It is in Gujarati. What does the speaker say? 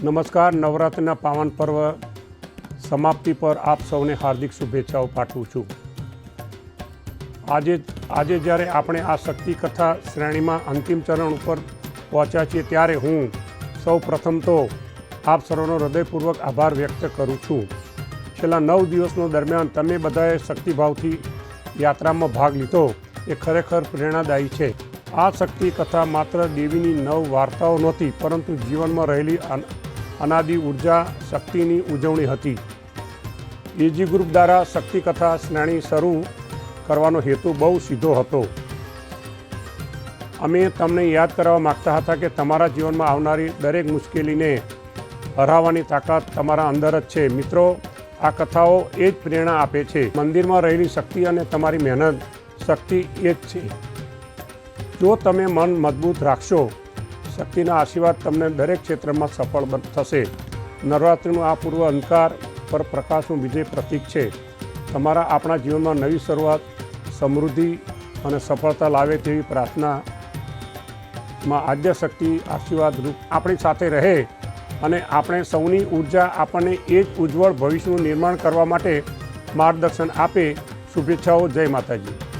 નમસ્કાર. નવરાત્રિના પાવન પર્વ સમાપ્તિ પર આપ સૌને હાર્દિક શુભેચ્છાઓ પાઠવું છું. આજે આજે જ્યારે આપણે આ શક્તિ કથા શ્રેણીમાં અંતિમ ચરણ ઉપર પહોંચ્યા છીએ ત્યારે હું સૌ પ્રથમ તો આપ સર્વનો હૃદયપૂર્વક આભાર વ્યક્ત કરું છું. છેલ્લા નવ દિવસનો દરમિયાન તમે બધાએ શક્તિભાવથી યાત્રામાં ભાગ લીધો. એ ખરેખર પ્રેરણાદાયી છે. આ શક્તિ કથા માત્ર દેવીની નવ વાર્તાઓ નહોતી, પરંતુ જીવનમાં રહેલી અન- અનાદિ ઊર્જા શક્તિની ઉજવણી હતી. એજી ગ્રુપ દ્વારા શક્તિ કથા શ્રેણી શરૂ કરવાનો હેતુ બહુ સીધો હતો. અમે તમને યાદ કરવા માગતા હતા કે તમારા જીવનમાં આવનારી દરેક મુશ્કેલીને હરાવવાની તાકાત તમારા અંદર જ છે. મિત્રો, આ કથાઓ એ જ પ્રેરણા આપે છે. મંદિરમાં રહેલી શક્તિ અને તમારી મહેનત શક્તિ એ જ છે. જો તમે મન મજબૂત રાખશો, શક્તિના આશીર્વાદ તમને દરેક ક્ષેત્રમાં સફળ થશે. નવરાત્રિનું આ પૂર્વ અંધકાર પર પ્રકાશનું વિજય પ્રતીક છે. તમારા આપણા જીવનમાં નવી શરૂઆત, સમૃદ્ધિ અને સફળતા લાવે તેવી પ્રાર્થના માં આદ્ય શક્તિ, આશીર્વાદ રૂપ આપણી સાથે રહે અને આપણે સૌની ઊર્જા આપણને એ જ ઉજ્જવળ ભવિષ્યનું નિર્માણ કરવા માટે માર્ગદર્શન આપે. શુભેચ્છાઓ. જય માતાજી.